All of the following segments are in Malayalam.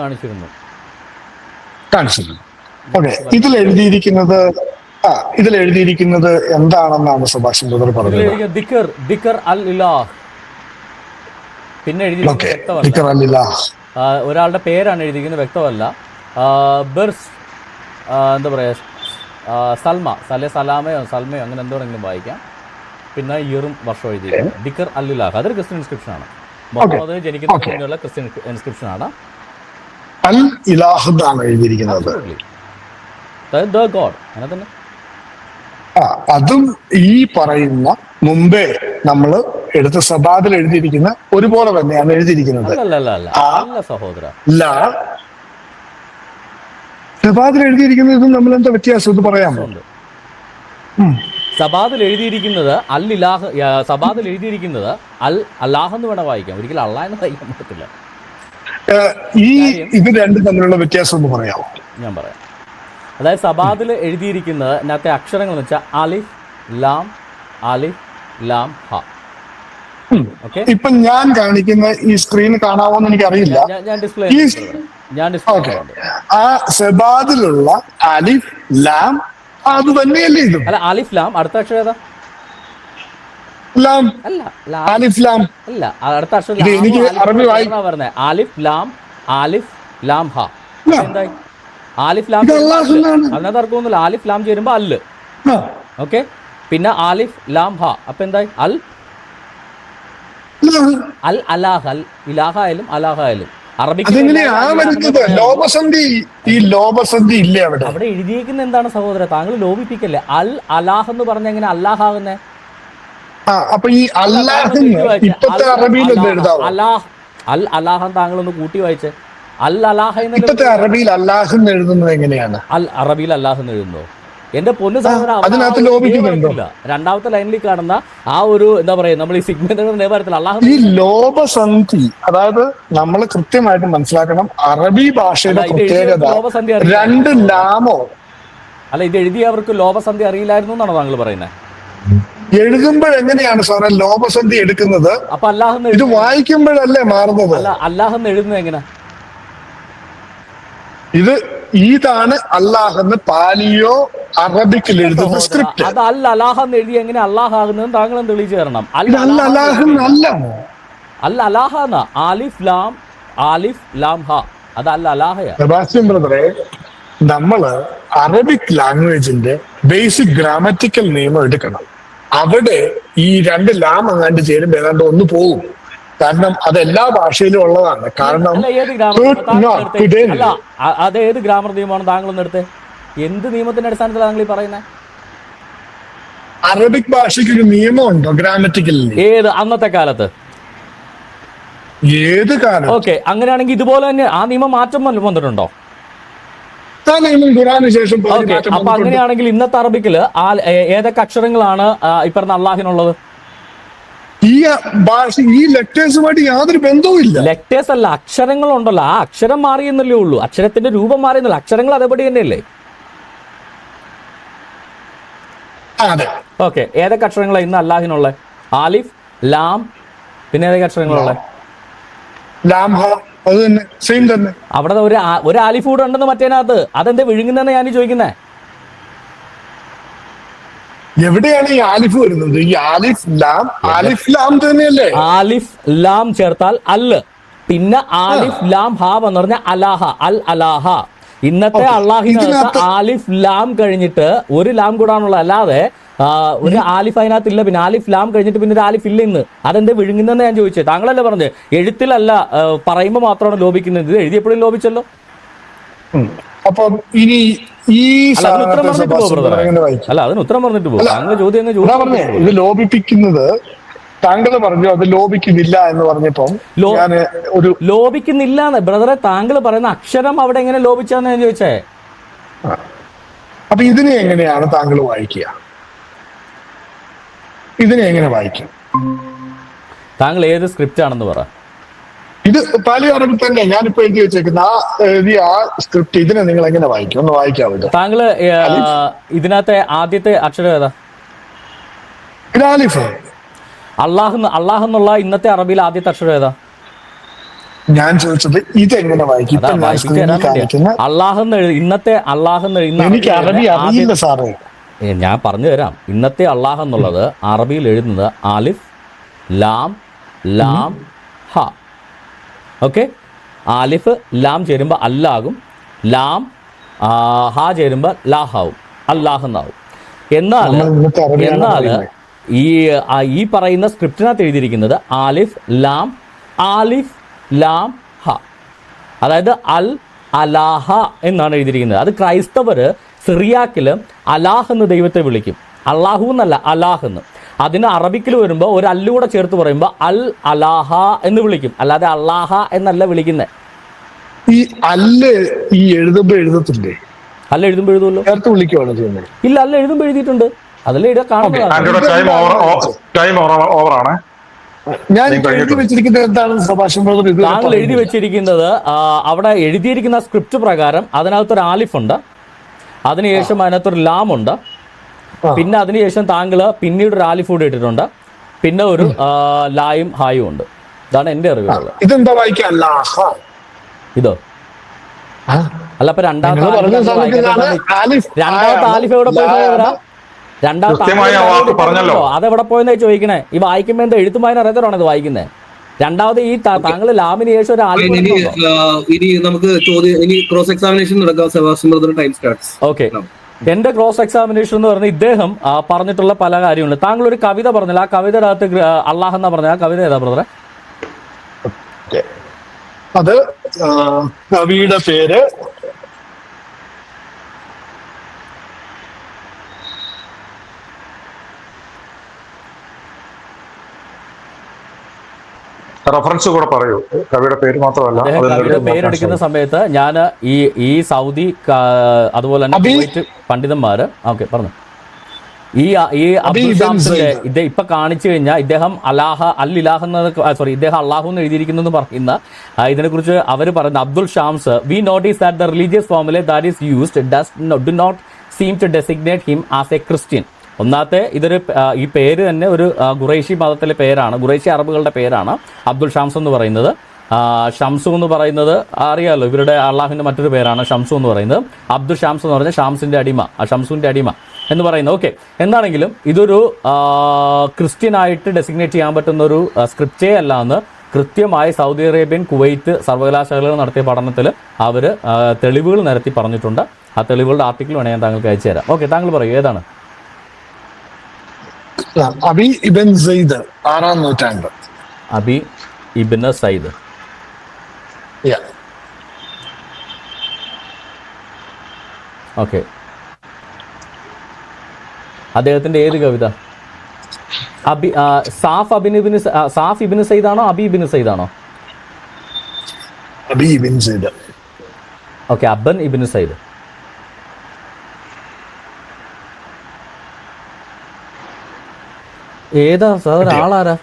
കാണിച്ചിരുന്നു? കാണിച്ചിരുന്നു. ഓക്കെ ഇതിൽ എഴുതിയിരിക്കുന്നത് ആ ഇതിൽ എഴുതിയിരിക്കുന്നത് എന്താണെന്നാണ് സുഭാഷ് ചന്ദ്രർ പറഞ്ഞത്? എഴുതിയ ദിക്കർ ദിക്കർ അൽ ഇലാഹ്. പിന്നെ എഴുതിയിരിക്കുന്നത് ഒരാളുടെ പേരാണ് എഴുതിയിരിക്കുന്നത് വ്യക്തമല്ല. ബെർസ് എന്താ പറയുക സൽമ സലെ സലാമയോ സൽമയോ അങ്ങനെ എന്തോണെങ്കിലും വായിക്കാം. പിന്നെ ഇയറും വർഷം എഴുതിയിരിക്കുന്നത് ദിക്കർ അല്ലിലാഹ് അതൊരു ക്രിസ്ത്യൻ ഇൻസ്ക്രിപ്ഷൻ ആണ്. മുഹമ്മദ് ജനിക്കുന്ന ക്രിസ്ത്യൻ ഇൻസ്ക്രിപ്ഷൻ ആണ്. അൽ ഇലാഹ് എന്നാണ് എഴുതിയിരിക്കുന്നത്. ആ അതും ഈ പറയുന്ന മുമ്പേ നമ്മൾ എടുത്ത സബാദിൽ എഴുതിയിരിക്കുന്ന ഒരുപോലെ തന്നെയാണ് എഴുതിയിരിക്കുന്നത്. സബാദിൽ അല്ല ഇതും എഴുതിയിരിക്കുന്നതും നമ്മൾ എന്താ വ്യത്യാസം? ഇത് പറയാമോ? സബാദിൽ എഴുതിയിരിക്കുന്നത് അൽ ഇലാഹ് സബാദിൽ എഴുതിയിരിക്കുന്നത് അൽ അല്ലാഹ് എന്ന് വേണം വായിക്കാം. ഒരിക്കലും അള്ളാഹ് എന്ന് വായിക്കാൻ പറ്റത്തില്ല. ഈ ഇത് രണ്ടും തമ്മിലുള്ള വ്യത്യാസം ഒന്ന് പറയാമോ? ഞാൻ പറയാം. അതായത് സബാദിൽ എഴുതിയിരിക്കുന്നത് അതിനകത്തെ അക്ഷരങ്ങൾ എന്ന് വെച്ചാൽ അലിഫ് ലാം അലിഫ് ലാം ഹ. ഇപ്പൊ ഞാൻ കാണിക്കുന്ന ഈ സ്ക്രീൻ കാണാവോന്ന് എനിക്കറിയില്ല. ഞാൻ ഡിസ്പ്ലേ ഞാൻ ഡിസ്പ്ലേ ആ സെബാദിലുള്ള അലിഫ് ലാം അത് തന്നെയല്ലേ ഇത്. അല്ല അലിഫ് ലാം അടുത്ത അക്ഷരം ഏതാ? ലാം. അല്ല ലാം. അടുത്ത അക്ഷരം എനിക്ക് അറബി ആലിഫ് ലാം ആലിഫ് ലാം ഹ. എന്തായി ആലിഫ് ലാം അതിനകത്ത് അർത്ഥമൊന്നുമില്ല ആലിഫ് ലാം ചേരുമ്പോ അല്ല്. ആ, ഓക്കെ? പിന്നെ ആലിഫ് ലാം ഹ. അപ്പൊ എന്തായി? അൽ? അൽ അലാഹ്. അൽ ഇലാഹ ആയാലും അലാഹ ആയാലും ലോപസന്ധി. ഈ ലോപസന്ധി ഇല്ലേ അവിടെ? അവിടെ എഴുതിയിരിക്കുന്ന എന്താണ് സഹോദര താങ്കൾ ലോപിപ്പിക്കല്ലേ? അൽ അലാഹ് എന്ന് പറഞ്ഞ എങ്ങനെ അല്ലാഹ് ആകുന്നേ? ആ അപ്പൊ ഈ അല്ലാഹിന് ഇപ്പത്തെ അറബിയിൽ ഒന്ന് എഴുതാവോ? അലാഹ് അൽ അലാഹ് താങ്കൾ ഒന്ന് കൂട്ടി വായിച്ചേ. അൽ അലാഹ ഇപ്പത്തെ അറബിയിൽ അല്ലാഹ് എന്ന് എഴുതുന്നത് എങ്ങനെയാണ്? അൽ അറബിയിൽ അല്ലാഹ് എന്ന് എഴുതുന്നു. എന്റെ പൊന്നു സഹോദര അവിടെ അതിനകത്ത് ആ ഒരു ലോപിക്കുന്നുണ്ടോ? ദൈവം ഇല്ല. രണ്ടാമത്തെ ലൈനിൽ കാണുന്ന ആ ഒരു എന്താ പറയാ നമ്മൾ ഈ സിഗ്നേച്ചർ നിലവാരത്തിൽ അള്ളാഹു ഈ ലോപസന്ധി അതായത് നമ്മൾ കൃത്യമായിട്ട് മനസ്സിലാക്കണം അറബി ഭാഷയുടെ പ്രത്യേകത രണ്ട് ലാമോ അല്ല ഇത് എഴുതിയവർക്ക് ലോപസന്ധി അറിയില്ലായിരുന്നു എന്നാണ് താങ്കൾ പറയുന്നത്? എഴുതുമ്പോൾ എങ്ങനെയാണ് സാറേ ലോപസന്ധി എടുക്കുന്നത്? അപ്പൊ അല്ലാഹെന്ന് ഇത് വായിക്കുമ്പോഴല്ലേ മാറുന്നത്? അല്ല അല്ലാഹ് എന്ന് എഴുതുന്നത് എങ്ങനെ? ഇത് ഇതാണ് അല്ലാഹെന്ന് പാലിയോ അറബിക്കിൽ എഴുതുന്ന സ്ക്രിപ്റ്റ് അത് അല്ല അലാഹ് എന്ന് എഴുതി എങ്ങനെ അല്ലാഹ് ആകുന്നതെന്ന് താങ്കൾ ഒന്ന് തെളിയിച്ചു തരണം അല്ല ഇത് അല്ല അലാഹ് അല്ലാഹ് ആലിഫ് ലാം ആലിഫ് ലാം ഹ. അത് അൽ അലാഹയാ സെബാസ്റ്റ്യൻ ബ്രദറെ നമ്മൾ അറബിക് ലാംഗ്വേജിന്റെ ബേസിക് ഗ്രാമറ്റിക്കൽ നിയമം എടുക്കണം. അവിടെ ഈ രണ്ട് ലാം അങ്ങാണ്ട് ചേരുമ്പോ ഏതാണ്ട് ഒന്ന് പോകും. കാരണം അത് എല്ലാ ഭാഷയിലും ഉള്ളതാണ്. കാരണം അത് ഏത് ഗ്രാമർ നിയമമാണ് താങ്കൾ ഒന്ന് എടുത്തേ എന്ത് നിയമത്തിന്റെ അടിസ്ഥാനത്തിലാണ് താങ്കൾ ഈ പറയുന്നത് അറബിക് ഭാഷയ്ക്ക് ഒരു നിയമമുണ്ടോ ഗ്രാമറ്റിക്കൽ ഏത്? അന്നത്തെ കാലത്ത്. ഏത് കാലം ഓക്കെ അങ്ങനെയാണെങ്കിൽ ഇതുപോലെ തന്നെ ആ നിയമം മാറ്റം വന്നിട്ടുണ്ടോ? ശേഷം അപ്പൊ അങ്ങനെയാണെങ്കിൽ ഇന്നത്തെ അറബിക്കിൽ ഏതൊക്കെ അക്ഷരങ്ങളാണ് ഇപ്പൊ ഈ പറഞ്ഞ അള്ളാഹിനുള്ളത്? ഈ ഭാഷ ഈ ലെറ്റേഴ്സുമായിട്ട് യാതൊരു ബന്ധവും ഇല്ല. അല്ല അക്ഷരങ്ങളുണ്ടല്ലോ. ആ അക്ഷരം മാറിയെന്നല്ലേ ഉള്ളൂ. അക്ഷരത്തിന്റെ രൂപം മാറിയെന്നല്ല അക്ഷരങ്ങൾ അതേപടി തന്നെയല്ലേ? ഓക്കെ ഏതൊക്കെ അക്ഷരങ്ങളാണ് ഇന്ന് അല്ലാഹിനുള്ളത് ആലിഫ് ലാം പിന്നെ ഏതൊക്കെ അക്ഷരങ്ങളുള്ളത് ലാംഹ. അത് തന്നെ സെയിം തന്നെ. അവിടെ ഒരു ഒരു ആലിഫ് കൂടെ ഉണ്ടെന്ന് മറ്റേനകത്ത്. അതെന്താ വിഴുങ്ങുന്നതെന്ന് ഞാൻ ചോദിക്കുന്നേ? എവിടെയാണ് ഈ ആലിഫ് വരുന്നത്? ഈ ആലിഫ് ലാം ആലിഫ് ലാം തന്നെയല്ലേ? ആലിഫ് ലാം ചേർത്താൽ അല്ല് പിന്നെ ആലിഫ് ലാം ഹാ എന്ന് പറഞ്ഞ അലാഹ അൽ അലാഹ. ഇന്നത്തെ അള്ളാഹിന് അള്ളാഹിനകത്ത് ആലിഫ് ലാം കഴിഞ്ഞിട്ട് ഒരു ലാം കൂടാനുള്ള അല്ലാതെ ഒരു ആലിഫ് അതിനകത്ത് ഇല്ല പിന്നെ ആലിഫ് ലാം കഴിഞ്ഞിട്ട് പിന്നെ ഒരു ആലിഫ് ഇല്ല ഇന്ന്. അതെന്ത് വിഴുങ്ങുന്നെന്ന് ഞാൻ ചോദിച്ചത് താങ്കളല്ലേ പറഞ്ഞത്? എഴുത്തിലല്ല പറയുമ്പോൾ മാത്രമാണ് ലോപിക്കുന്നത് ഇത് എഴുതിയപ്പോഴും ലോപിച്ചല്ലോ. അപ്പൊ ഇനി ഈ അല്ല അതിന് ഉത്തരം പറഞ്ഞിട്ട് പോകും താങ്കൾ ചോദ്യം ഇത് ലോപിപ്പിക്കുന്നത് താങ്കൾ പറഞ്ഞു അത് ലോപിക്കുന്നില്ല എന്ന് പറഞ്ഞപ്പം ഞാൻ ഒരു ലോപിക്കുന്നില്ല ബ്രദറെ താങ്കൾ പറയുന്ന അക്ഷരം അവിടെ എങ്ങനെ ലോപിച്ചാന്ന് ഞാൻ ചോദിച്ചേ? അപ്പൊ ഇതിനെ എങ്ങനെയാണ് താങ്കൾ വായിക്കുക? ഇതിനെ എങ്ങനെ വായിക്കും? താങ്കൾ ഏത് സ്ക്രിപ്റ്റ് ആണെന്ന് പറ. ഇത് പാലി അറബിൽ തന്നെ ഞാനിപ്പോ എഴുതി വെച്ചേക്കുന്ന ആ എഴുതിയ ആ സ്ക്രിപ്റ്റ് ഇതിനെ നിങ്ങൾ എങ്ങനെ വായിക്കും? ഒന്ന് വായിക്കാവില്ല താങ്കൾ ഇതിനകത്തെ ആദ്യത്തെ അക്ഷരം ഏതാ? ഇത് ആലിഫ് അള്ളാഹ് അള്ളാഹ് എന്നുള്ള ഇന്നത്തെ അറബിയിൽ ആദ്യത്തെ അക്ഷരം ഏതാ? ഞാൻ ചോദിച്ചത് എങ്ങനെ വായിക്കും? അള്ളാഹ് ഇന്നത്തെ അള്ളാഹെന്ന് എനിക്ക് അറബി അറിയില്ല സാറേ. ഞാൻ പറഞ്ഞു തരാം. ഇന്നത്തെ അള്ളാഹ് എന്നുള്ളത് അറബിയിൽ എഴുതുന്നത് ആലിഫ് ലാം ലാം ഹ. ഓക്കെ? ആലിഫ് ലാം ചേരുമ്പോൾ അല്ലാകും. ലാം ഹ ചേരുമ്പോൾ ലാഹാവും. അല്ലാഹെന്നാവും എന്നാൽ എന്നാൽ ഈ ഈ പറയുന്ന സ്ക്രിപ്റ്റിനകത്ത് എഴുതിയിരിക്കുന്നത് ആലിഫ് ലാം ആലിഫ് ലാം ഹ. അതായത് അൽ അലാഹ എന്നാണ് എഴുതിയിരിക്കുന്നത്. അത് ക്രൈസ്തവർ സിറിയാക്കിൽ അലാഹ് എന്ന് ദൈവത്തെ വിളിക്കും. അള്ളാഹു എന്നല്ല അലാഹ് എന്ന്. അതിന് അറബിക്കിൽ വരുമ്പോൾ ഒരു അല്ലൂടെ ചേർത്ത് പറയുമ്പോൾ അൽ അലാഹ എന്ന് വിളിക്കും. അല്ലാതെ അള്ളാഹ എന്നല്ല വിളിക്കുന്നത് ഈ അല്ല് ഈ എഴുതുമ്പോൾ എഴുതത്തില്ലേ? അല്ല എഴുതുമ്പോൾ എഴുതുമല്ലോ ചേർത്ത് വിളിക്കുവാണ് ചെയ്യുന്നത് ഇല്ല അല്ല എഴുതുമ്പോൾ എഴുതിയിട്ടുണ്ട്. അതല്ലേ ഓവർ കാണുന്നതാണ്. ഞാൻ എഴുതി വെച്ചിരിക്കുന്നത് എന്താണ് സഭാഷൻ ബ്രദർ? താങ്കൾ എഴുതി വെച്ചിരിക്കുന്നത് അവിടെ എഴുതിയിരിക്കുന്ന സ്ക്രിപ്റ്റ് പ്രകാരം അതിനകത്തൊരു ആലിഫ് ഉണ്ട് അതിനുശേഷം അതിനകത്തൊരു ലാം ഉണ്ട് പിന്നെ അതിനുശേഷം താങ്കൾ പിന്നീട് ഒരു ആലിഫ് കൂടി ഇട്ടിട്ടുണ്ട് പിന്നെ ഒരു ലായും ഹായും ഉണ്ട്. ഇതാണ് എന്റെ അറിവ് ഇതെന്താ അല്ലാഹ ഇതോ. അല്ല അപ്പൊ രണ്ടാമത്തെ രണ്ടാമത്തെ ആലിഫ് എവിടെ പോയി? രണ്ടാമത്തെ ആ വാക്ക് പറഞ്ഞല്ലോ. പോയി? അതെവിടെ പോയെന്നാ ചോദിക്കണേ? ഈ വായിക്കുമ്പോ എന്താ എഴുത്തും വായന അറിയാത്തവരാണ് ഇത് വായിക്കുന്നത് രണ്ടാമത് ഈ താങ്കൾ ലാമിന് ശേഷം ഇനി നമുക്ക് ചോദ്യം ഇനി ക്രോസ് എക്സാമിനേഷൻ നടക്കാം Sebastian brother time starts okay. എന്റെ ക്രോസ് എക്സാമിനേഷൻ എന്ന് പറഞ്ഞ ഇദ്ദേഹം പറഞ്ഞിട്ടുള്ള പല കാര്യങ്ങളും. താങ്കൾ ഒരു കവിത പറഞ്ഞില്ല. ആ കവിതയുടെ അകത്ത് അള്ളാഹ് എന്നാ പറഞ്ഞ? ആ കവിത ഏതാ ബ്രദറെ അത് കവിയുടെ പേര് റെഫറൻസ് കൂടെ പറയൂ. കവിയുടെ പേര് മാത്രമല്ല കവിയുടെ പേരെടുക്കുന്ന സമയത്ത് ഞാൻ ഈ ഈ സൗദി അതുപോലെ തന്നെ കുവൈറ്റ് പണ്ഡിതന്മാര് ഓക്കെ പറഞ്ഞു. ഈ ഈ അബ്ദുൽ ഷാംസിന്റെ. ഇദ്ദേഹം ഇപ്പൊ കാണിച്ചു കഴിഞ്ഞാൽ ഇദ്ദേഹം അലാഹ അൽ ഇലാഹ് സോറി ഇദ്ദേഹം അള്ളാഹു എന്ന് എഴുതിയിരിക്കുന്നു എന്ന് പറയുന്ന ഇതിനെ ഇതിനെക്കുറിച്ച് അവർ പറയുന്ന Abdul Shams we notice that the religious formulae that is used does do not seem to designate him as a Christian ഒന്നാമത്തെ ഇതൊരു ഈ പേര് തന്നെ ഒരു ഖുറൈശി മതത്തിലെ പേരാണ്. ഖുറൈശി അറബുകളുടെ പേരാണ് അബ്ദുൽ ഷാംസ് എന്ന് പറയുന്നത്. ഷംസു എന്ന് പറയുന്നത് അറിയാമല്ലോ ഇവരുടെ അള്ളാഹുവിന്റെ മറ്റൊരു പേരാണ് ഷംസു എന്ന് പറയുന്നത്. അബ്ദുൽ ഷാംസ് എന്ന് പറഞ്ഞാൽ ഷാംസിന്റെ അടിമ ഷംസുവിന്റെ അടിമ എന്ന് പറയുന്നത്. ഓക്കെ. എന്താണെങ്കിലും ഇതൊരു ക്രിസ്ത്യനായിട്ട് ഡെസിഗ്നേറ്റ് ചെയ്യാൻ പറ്റുന്ന ഒരു സ്ക്രിപ്റ്റേ അല്ല എന്ന് കൃത്യമായി സൗദി അറേബ്യൻ കുവൈത്ത് സർവകലാശാലകൾ നടത്തിയ പഠനത്തിൽ അവർ തെളിവുകൾ നിരത്തി പറഞ്ഞിട്ടുണ്ട്. ആ തെളിവുകളുടെ ആർട്ടിക്കിൾ വേണമെങ്കിൽ താങ്കൾക്ക് അയച്ചു തരാം. ഓക്കെ താങ്കൾ പറയൂ ഏതാണ്? അബി ഇബൻ സെയ്ദ് ആറാം നൂറ്റാണ്ട്. അബി ഇബിന് Yeah. ഓക്കെ അദ്ദേഹത്തിന്റെ ഏത് കവിത? അബി സാഫ് ആ, സാഫ് ഇബിന് സൈദാണോ അബി ഇബിന് സൈദാണോ അബി ഇബിൻ സൈദ് ഓക്കെ അബൻ ഇബിന് സയ്ദ്. ഏതാ? സാർ ആളാരാ?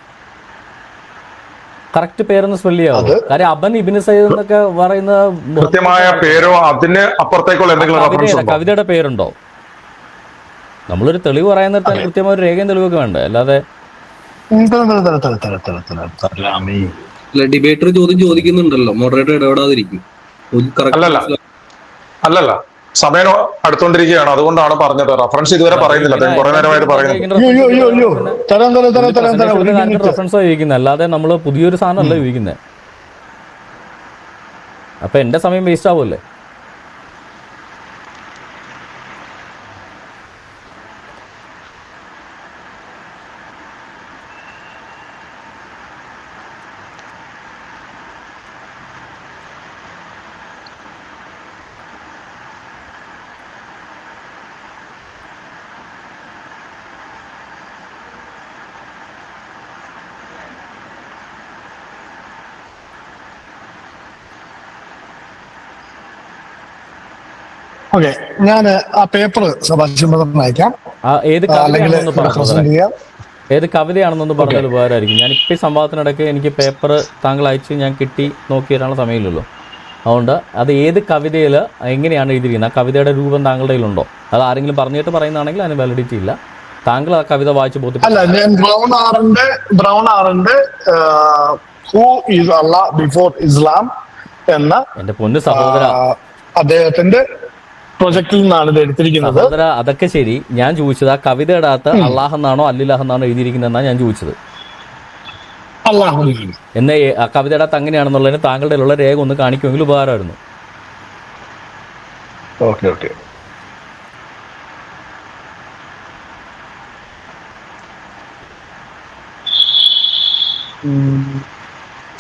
കറക്റ്റ് പേരൊന്ന് സ്പെല്ല് ചെയ്യാവോ? അത് കാര്യം അബൻ ഇബിന് സൈദ് എന്നൊക്കെ പറയുന്ന കൃത്യമായ പേരോ അതിന് അപ്പുറത്തേക്കുള്ള എന്തെങ്കിലും റെഫറൻസ് കവിതയുടെ പേരുണ്ടോ? നമ്മളൊരു തെളിവ് പറയാൻ നിർത്താൻ കൃത്യമായ ഒരു രേഖയും തെളിവൊക്കെ വേണ്ടേ? അല്ലാതെ അല്ല ഡിബേറ്റർ ചോദ്യം ചോദിക്കുന്നുണ്ടല്ലോ. മോഡറേറ്റർ ഇടപെടാതിരിക്കും. അല്ലല്ല. അല്ലല്ല. സമയം അടുത്തോണ്ടിരിക്കുകയാണ് അതുകൊണ്ടാണ് പറഞ്ഞത്. റഫറൻസ് ഇതുവരെ പറയുന്നില്ല. അദ്ദേഹം കുറെ നേരമായിട്ട് പറയുന്നു. റെഫറൻസ് ചോദിക്കുന്നത് അല്ലാതെ നമ്മൾ പുതിയൊരു സാധനം അല്ല ചോദിക്കുന്നത് അപ്പൊ എന്റെ സമയം വേസ്റ്റ് ആവുമല്ലേ? ഓക്കെ ഞാൻ ആ പേപ്പർ അയക്കാം. ഏത് ചെയ്യാം. ഏത് കവിതയാണെന്നൊന്ന് പറഞ്ഞാൽ ഉപകാരമായിരിക്കും. ഞാൻ ഇപ്പം ഈ സംഭവത്തിനിടയ്ക്ക് എനിക്ക് പേപ്പർ താങ്കൾ അയച്ച് ഞാൻ കിട്ടി നോക്കി തരാനുള്ള സമയമില്ലല്ലോ. അതുകൊണ്ട് അത് ഏത് കവിതയിൽ എങ്ങനെയാണ് എഴുതിയിരിക്കുന്നത്? ആ കവിതയുടെ രൂപം താങ്കളുടെ കയ്യിലുണ്ടോ? അത് ആരെങ്കിലും പറഞ്ഞിട്ട് പറയുന്നതാണെങ്കിൽ അതിന് വാലിഡിറ്റി ഇല്ല. താങ്കൾ ആ കവിത വായിച്ച് ബ്രൗൺ ആറിന്റെ ബ്രൗൺ ആറിന്റെ who is Allah before Islam എന്ന എന്റെ പൊന്ന് സഹോദര. അദ്ദേഹത്തിന്റെ പ്രൊജക്റ്റിൽ നിന്നാണ് ഇത് എടുത്തിരിക്കുന്നത്. സഹോദര അതൊക്കെ ശരി. ഞാൻ ചോദിച്ചത് ആ കവിത ഇടാത്ത അള്ളാഹ് എന്നാണോ അല്ലാഹ് എന്നാണോ എഴുതിയിരിക്കുന്നതെന്നാണ് ഞാൻ ചോദിച്ചത്. അള്ളാഹു എന്നെ ആ കവിത ഇടാത്ത അങ്ങനെയാണെന്നുള്ളതിന് താങ്കളുടെ ഉള്ള രേഖ ഒന്ന് കാണിക്കുമെങ്കിൽ ഉപകാരമായിരുന്നു. Okay okay.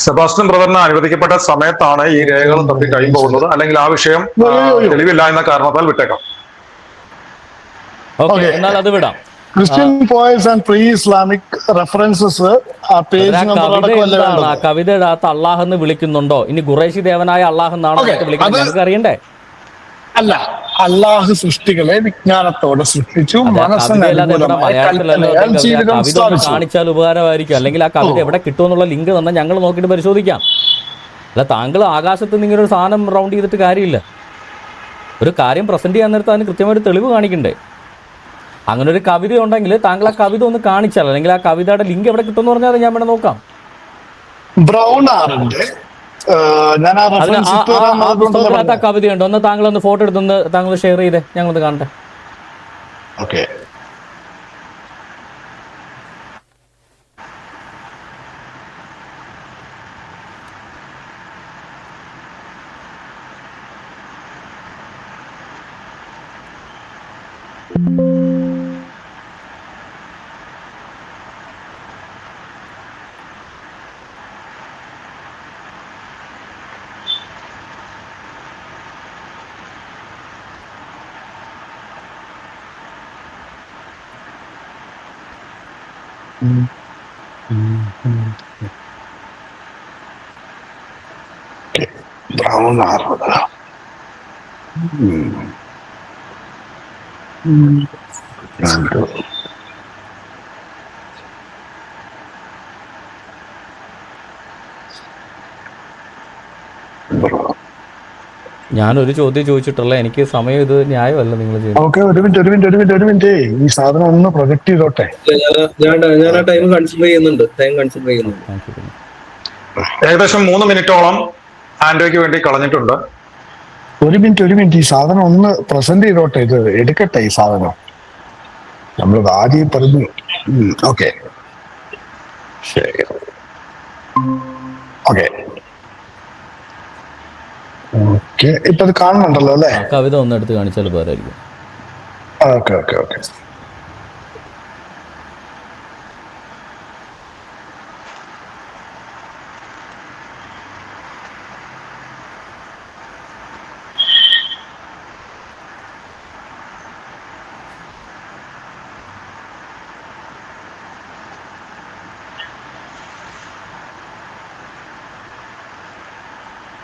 സെബാസ്റ്റ്യൻ ബ്രദറിന് അനുവദിക്കപ്പെട്ട സമയത്താണ് ഈ രേഖകൾ തപ്പി കൈ പോകുന്നത്. അല്ലെങ്കിൽ ആ വിഷയം തെളിവില്ല എന്ന കാരണത്താൽ വിട്ടേക്കാം. ഓക്കെ എന്നാൽ അത് വിടാം. Christian poets and pre Islamic references ആ പേജ് നമ്പർ കവിത ഇടാത്ത അള്ളാഹ് എന്ന് വിളിക്കുന്നുണ്ടോ? ഇനി ഖുറേഷി ദേവനായ അള്ളാഹ് എന്നാണോ വിളിക്കുന്നത്? അറിയണ്ടേ അല്ല. അള്ളാഹു സൃഷ്ടികളെ വിജ്ഞാനത്തോടെ സൃഷ്ടിച്ചു മനസ്സിന് കാണിച്ചാൽ ഉപകാരമായിരിക്കും. അല്ലെങ്കിൽ ആ കവിത എവിടെ കിട്ടുമെന്നുള്ള ലിങ്ക് തന്നെ ഞങ്ങൾ നോക്കിയിട്ട് പരിശോധിക്കാം. അല്ല താങ്കൾ ആകാശത്ത് നിന്ന് ഇങ്ങനെ ഒരു സാധനം റൗണ്ട് ചെയ്തിട്ട് കാര്യമില്ല. ഒരു കാര്യം പ്രസന്റ് ചെയ്യാൻ നേരത്ത് അതിന് കൃത്യമായിട്ട് തെളിവ് കാണിക്കണ്ടേ? അങ്ങനെ ഒരു കവിത ഉണ്ടെങ്കിൽ താങ്കൾ ആ കവിത ഒന്ന് കാണിച്ചാൽ അല്ലെങ്കിൽ ആ കവിതയുടെ ലിങ്ക് എവിടെ കിട്ടുമെന്ന് പറഞ്ഞാൽ ഞാൻ വേണം നോക്കാം. ബ്രൗൺ ആറിന്റെ ഞാൻ. കവിതയുണ്ടോ ഒന്ന് താങ്കൾ ഒന്ന് ഫോട്ടോ എടുത്തൊന്ന് താങ്കൾ ഷെയർ ചെയ്തേ. ഞങ്ങളൊന്ന് കാണട്ടെ. Okay. 음, 음, 음. Vamos lá, Roda. Hum. Hum. Hum. ഞാനൊരു ചോദ്യം ചോദിച്ചിട്ടുള്ള എനിക്ക് സമയം ഇത് ന്യായമല്ല നിങ്ങൾ ഓക്കെ ഒരു മിനിറ്റ് ഒരു മിനിറ്റ് ഒരു മിനിറ്റ് ഒരു മിനിറ്റ് ഈ സാധനം ഒന്ന് പ്രൊജക്ട് ചെയ്തോട്ടെ? ഞാൻ ഞാൻ ഞാൻ ആ ടൈം കൺസിഡർ ചെയ്യുന്നുണ്ട്. ടൈം കൺസിഡർ ചെയ്യുന്നുണ്ട്. ഏകദേശം മൂന്ന് മിനിറ്റോളം ആൻഡ്രോയ്ക്ക് വേണ്ടി കളഞ്ഞിട്ടുണ്ട്. ഒരു മിനിറ്റ് ഒരു മിനിറ്റ് ഈ സാധനം ഒന്ന് പ്രസന്റ് ചെയ്തോട്ടെ? ഇത് എടുക്കട്ടെ ഈ സാധനം? നമ്മൾ ആദ്യം പറഞ്ഞു ഓക്കെ ശരി. Okay okay. ഇപ്പൊ അത് കാണുന്നുണ്ടല്ലോ അല്ലേ? കവിത ഒന്ന് എടുത്ത് കാണിച്ചാൽ പോരായിരിക്കും. Okay okay okay.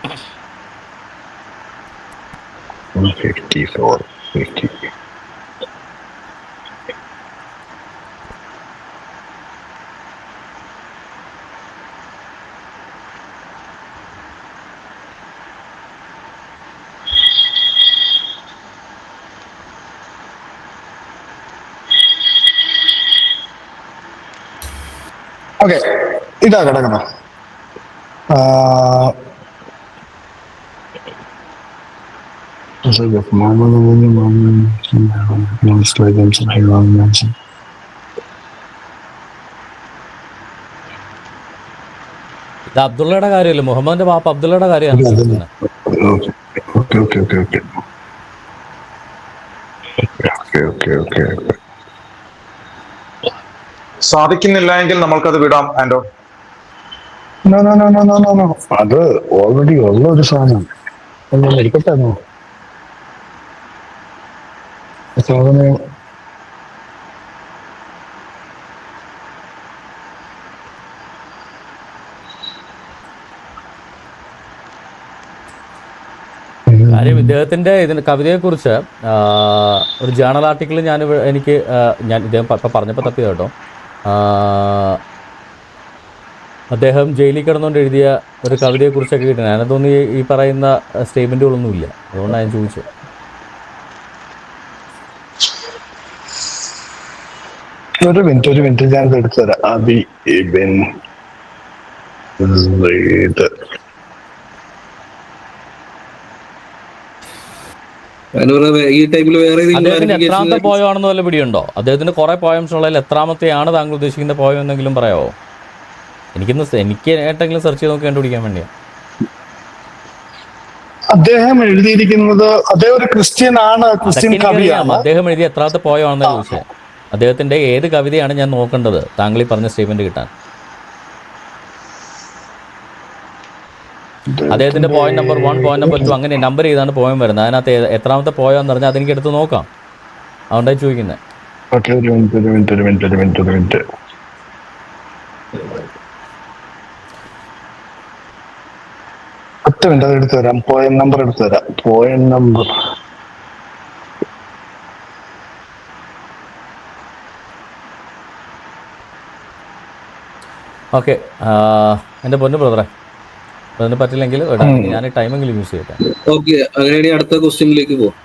Yeah. 154, 50. ഇതാ കിടക്കണം കിടക്കണം of Muhammad and Muhammad most items of Haram mentioned. ഇത് അബ്ദുള്ളയുടെ കാര്യമല്ലേ മുഹമ്മദിന്റെ പാപ്പ അബ്ദുള്ളയുടെ കാര്യമാണ് അതെ, അതെ. ചോദിക്കുന്നത്. Okay, okay, okay, okay, okay. Okay, okay, okay, okay. സാധിക്കുന്നില്ല എങ്കിൽ നമ്മൾക്കത് വിടാം ആൻഡോ No, no, no, no, no, no, no. അത് ഓൾറെഡി ഉള്ള ഒരു സാധനം എടുക്കട്ടെ എന്നോ സാധനം. കാര്യം ഇദ്ദേഹത്തിന്റെ ഇതിന് കവിതയെക്കുറിച്ച് ഒരു ജേണൽ ആർട്ടിക്കിൾ ഞാൻ എനിക്ക് ഞാൻ ഇദ്ദേഹം ഇപ്പം പറഞ്ഞപ്പോൾ തപ്പി കേട്ടോ. അദ്ദേഹം ജയിലിൽ കിടന്നുകൊണ്ട് എഴുതിയ ഒരു കവിതയെക്കുറിച്ചൊക്കെ കിട്ടുന്നത്. അതിനകത്തൊന്നും ഈ- പറയുന്ന സ്റ്റേറ്റ്മെന്റുകളൊന്നും ഇല്ല അതുകൊണ്ടാണ് ഞാൻ ചോദിച്ചത്. ഒരു മിനിറ്റ് ഒരു മിനിറ്റ്. ഞാൻ എടുത്തു തരാം. അബി ഇബിൻ ഈ ടൈമിൽ വേറെ എത്രാമത്തെ പോയമാണെന്ന് വല്ല പിടിയുണ്ടോ? അദ്ദേഹത്തിന് കുറെ പോയംസ് ഉള്ളതിൽ എത്രാമത്തെയാണ് താങ്കൾ ഉദ്ദേശിക്കുന്ന പോയം എന്തെങ്കിലും പറയാമോ എനിക്കിന്ന് എനിക്ക് ഏട്ടെങ്കിലും സെർച്ച് ചെയ്ത് നോക്കി കണ്ടുപിടിക്കാൻ വേണ്ടിയാ. അദ്ദേഹം എഴുതിയിരിക്കുന്നത് അദ്ദേഹം ഒരു ക്രിസ്ത്യൻ ആണ് ക്രിസ്ത്യൻ കവിയാണ്. അദ്ദേഹം എഴുതിയ എത്രാമത്തെ പോയമാണെന്ന് ചോദിച്ചത് അദ്ദേഹത്തിന്റെ ഏത് കവിതയാണ് ഞാൻ നോക്കേണ്ടത്? താങ്കൾ ഈ പറഞ്ഞ സ്റ്റേറ്റ്മെന്റ് കിട്ടാൻ. അദ്ദേഹത്തിന്റെ point number one point number two അങ്ങനെ നമ്പർ ചെയ്താണ് പോയം വരുന്നത്. അതിനകത്ത് എത്രാമത്തെ പോയോ എന്ന് പറഞ്ഞാൽ അതെനിക്ക് എടുത്ത് നോക്കാം. അതുകൊണ്ടായി ചോദിക്കുന്നത്. പത്ത് മിനിറ്റ് ഒരു മിനിറ്റ് ഒരു മിനിറ്റ് ഒരു മിനിറ്റ് ഒരു മിനിറ്റ്. ഒറ്റ മിനിറ്റ് അത് എടുത്തു തരാം. പോയിന്റ് നമ്പർ എടുത്തു തരാം. പോയിന്റ് നമ്പർ ഓക്കെ എന്റെ പൊന്നു ബ്രദറെ അതിന് പറ്റില്ലെങ്കിൽ ഞാൻ ടൈമെങ്കിലും യൂസ് ചെയ്യട്ടെ. ഓക്കെ അങ്ങനെയാണെങ്കിൽ അടുത്ത ക്വസ്റ്റ്യനിലേക്ക് പോവാം.